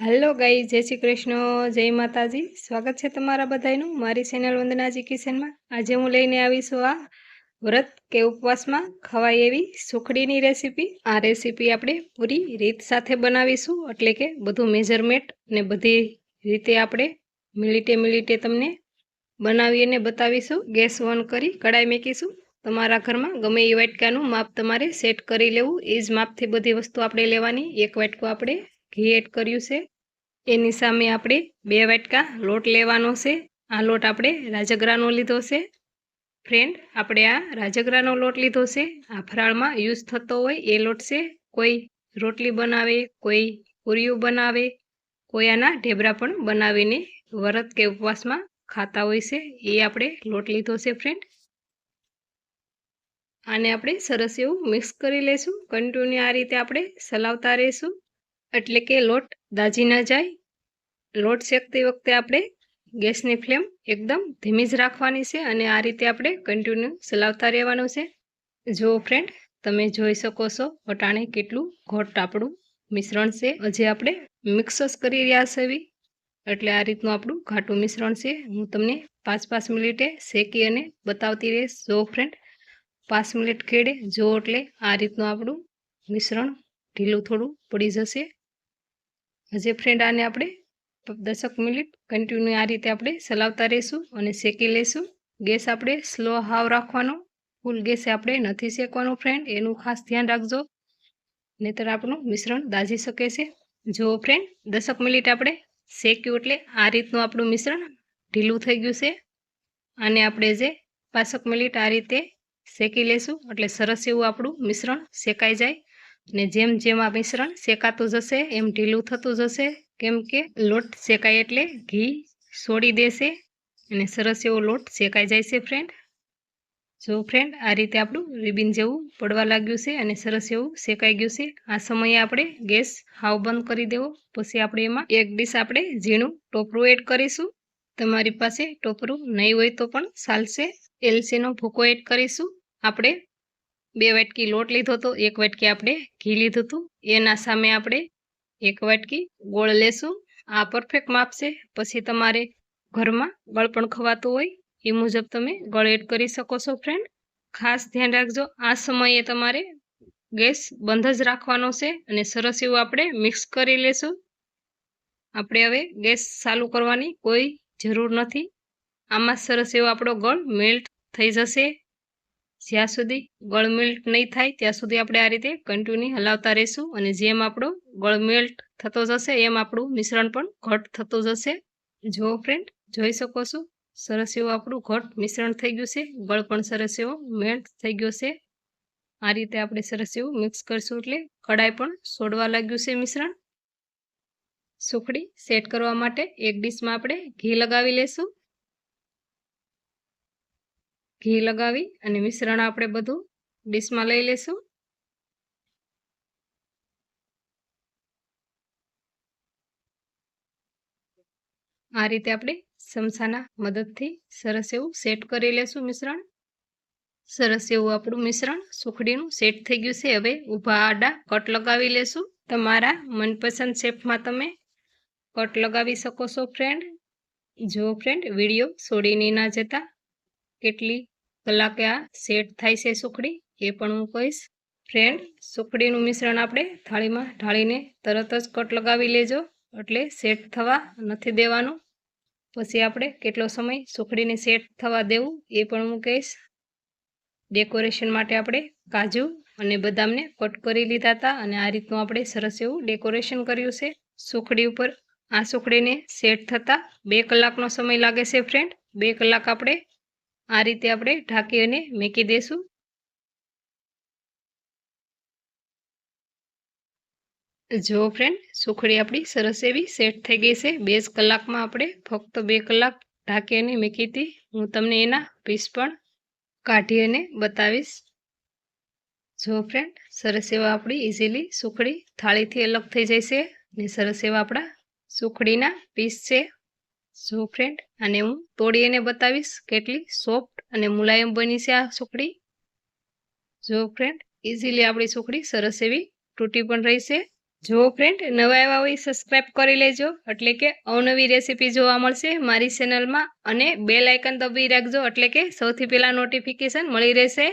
Hello ગાઈ જય શ્રી કૃષ્ણ, જય માતાજી. સ્વાગત છે તમારા બધાનું મારી ચેનલ વંદનાજી કિચનમાં આજે હું લઈને આવીશું આ વ્રત કે ઉપવાસમાં ખવાય એવી સુખડીની રેસીપી આ રેસીપી આપણે પૂરી રીત સાથે બનાવીશું, એટલે કે બધું મેજરમેન્ટ ને બધી રીતે આપણે મિલિટે મિલિટે તમને બનાવી અને બતાવીશું. ગેસ ઓન કરી કડાઈ મૂકીશું. તમારા ઘરમાં ગમે એ વાટકાનું માપ તમારે સેટ કરી લેવું. એ જ માપથી બધી વસ્તુ આપણે લેવાની. એક વાટકો આપણે ઘી એડ કર્યું છે. એની સામે આપણે બે વાટકા લોટ લેવાનો છે. આ લોટ આપણે રાજગરાનો લીધો છે. ફ્રેન્ડ આપણે આ રાજગરાનો લોટ લીધો છે. આ ફરાળમાં યુઝ થતો હોય એ લોટ છે. કોઈ રોટલી બનાવે, કોઈ પૂરીઓ બનાવે, કોઈ આના ઢેબરા પણ બનાવીને વરત કે ઉપવાસમાં ખાતા હોય છે. એ આપણે લોટ લીધો છે ફ્રેન્ડ આને આપણે સરસ એવું મિક્સ કરી લઈશું કન્ટિન્યુ આ રીતે આપણે સલાવતા રહીશું. એટલે કે લોટ દાજી ન જાય. લોટ શેકતી વખતે આપણે ગેસની ફ્લેમ એકદમ ધીમી જ રાખવાની છે અને આ રીતે આપણે કન્ટિન્યુ ચલાવતા રહેવાનું છે. જો ફ્રેન્ડ તમે જોઈ શકો છો વટાણે કેટલું ઘોટ આપણું મિશ્રણ છે. હજી આપણે મિક્સ જ કરી રહ્યા છે એટલે આ રીતનું આપણું ઘાટું મિશ્રણ છે. હું તમને પાંચ પાંચ મિનિટે શેકી અને બતાવતી રહીશ. જો ફ્રેન્ડ પાંચ મિનિટ ખેડે, જો એટલે આ રીતનું આપણું મિશ્રણ ઢીલું થોડું પડી જશે. હજી ફ્રેન્ડ આને આપણે દસક મિનિટ કન્ટિન્યુ આ રીતે આપણે ચલાવતા રહીશું અને શેકી લઈશું. ગેસ આપણે સ્લો હાવ રાખવાનો. ફૂલ ગેસે આપણે નથી શેકવાનો ફ્રેન્ડ એનું ખાસ ધ્યાન રાખજો. નહીતર આપણું મિશ્રણ દાજી શકે છે. જુઓ ફ્રેન્ડ દસક મિનિટ આપણે શેક્યું એટલે આ રીતનું આપણું મિશ્રણ ઢીલું થઈ ગયું છે. અને આપણે જે પાંચક મિનિટ આ રીતે શેકી લઈશું એટલે સરસ એવું આપણું મિશ્રણ શેકાઈ જાય. ને જેમ જેમ આ મિશ્રણ શેકાતું જશે, એમ ઢીલું થતું જશે. કેમ કે લોટ શેકાય એટલે ઘી છોડી દેશે અને સરસ એવો લોટ શેકાઈ જાય છે ફ્રેન્ડ જો ફ્રેન્ડ આ રીતે આપણું રિબિન જેવું પડવા લાગ્યું છે અને સરસ એવું શેકાઈ ગયું છે. આ સમયે આપણે ગેસ હાવ બંધ કરી દેવો. પછી આપણે એમાં એક ડીશ આપણે ઝીણું ટોપરું એડ કરીશું. તમારી પાસે ટોપરું નહીં હોય તો પણ ચાલશે. એલસીનો ભૂકો એડ કરીશું. આપણે બે વાટકી લોટ લીધો હતો, એક વાટકી આપણે ઘી લીધું હતું. એના સામે આપણે એક વાટકી ગોળ લેશું. આ પરફેક્ટ માપ છે. પછી તમારે ઘરમાં ગળ પણ ખવાતું હોય. એ મુજબ તમે ગળ એડ કરી શકો છો ફ્રેન્ડ ખાસ ધ્યાન રાખજો. આ સમયે તમારે ગેસ બંધ જ રાખવાનો છે અને સરસ એવું આપણે મિક્સ કરી લેશું. આપણે હવે ગેસ ચાલુ કરવાની કોઈ જરૂર નથી. આમાં સરસ એવો આપણો ગળ મેલ્ટ થઈ જશે. જ્યાં સુધી ગળ મેલ્ટ નહીં થાય, ત્યાં સુધી આપણે આ રીતે કન્ટિન્યુ હલાવતા રહીશું અને જેમ આપણો ગળ મેલ્ટ થતો જશે, એમ આપણું મિશ્રણ પણ ઘટ થતું જશે. જો ફ્રેન્ડ જોઈ શકો છો? સરસ એવું આપણું ઘટ મિશ્રણ થઈ ગયું છે. ગળ પણ સરસ એવો મેલ્ટ થઈ ગયો છે. આ રીતે આપણે સરસ એવું મિક્સ કરીશું એટલે કડાઈ પણ સોડવા લાગ્યું છે મિશ્રણ. સુખડી સેટ કરવા માટે એક ડીશમાં આપણે ઘી લગાવી લેશું. ઘી લગાવી અને મિશ્રણ આપણે બધું ડીશમાં લઈ લેશું. આ રીતે આપણે ચમચાના મદદથી સરસ એવું સેટ કરી લેશું મિશ્રણ. સરસ એવું આપણું મિશ્રણ સુખડીનું સેટ થઈ ગયું છે. હવે ઊભા આડા કટ લગાવી લેશું. તમારા મનપસંદ શેપમાં તમે કટ લગાવી શકો છો ફ્રેન્ડ જો ફ્રેન્ડ વીડિયો છોડીને ના જતા. કેટલી કલાકે આ સેટ થાય છે સુખડી, એ પણ હું કહીશ. ફ્રેન્ડ સુખડીનું મિશ્રણ આપણે થાળીમાં ઢાળીને તરત જ કટ લગાવી લેજો. એટલે સેટ થવા નથી દેવાનું. પછી આપણે કેટલો સમય સુખડીને સેટ થવા દેવું, એ પણ હું કહીશ. ડેકોરેશન માટે આપણે કાજુ અને બદામને કટ કરી લીધા હતા અને આ રીતનું આપણે સરસ એવું ડેકોરેશન કર્યું છે. સુખડી ઉપર આ સુખડીને સેટ થતાં બે કલાકનો સમય લાગે છે ફ્રેન્ડ બે કલાક આપણે આ રીતે આપણે ઢાંકી અને મૂકી દઈશું જો ફ્રેન્ડ સુખડી આપણી સરસ એવી સેટ થઈ ગઈ છે. બે કલાકમાં આપણે ફક્ત બે કલાક ઢાંકી અને મૂકી હતી. હું તમને એના પીસ પણ કાઢી અને બતાવીશ. જો ફ્રેન્ડ સરસ એવા આપણી ઇઝીલી સુખડી થાળીથી અલગ થઈ જાય છે અને સરસ એવા આપણા સુખડીના પીસ છે. જો ફ્રેન્ડ અને હું તોડી એને બતાવીશ કેટલી સોફ્ટ અને મુલાયમ બની છે આ સુખડી જો ફ્રેન્ડ ઇઝીલી આપણી સુખડી સરસ એવી તૂટી પણ રહી છે. જો ફ્રેન્ડ નવા એવા હોય સબસ્ક્રાઈબ કરી લેજો. એટલે કે અવનવી રેસીપી જોવા મળશે મારી ચેનલમાં અને બે લાઇકન દબી રાખજો. એટલે કે સૌથી પહેલાં નોટિફિકેશન મળી રહેશે.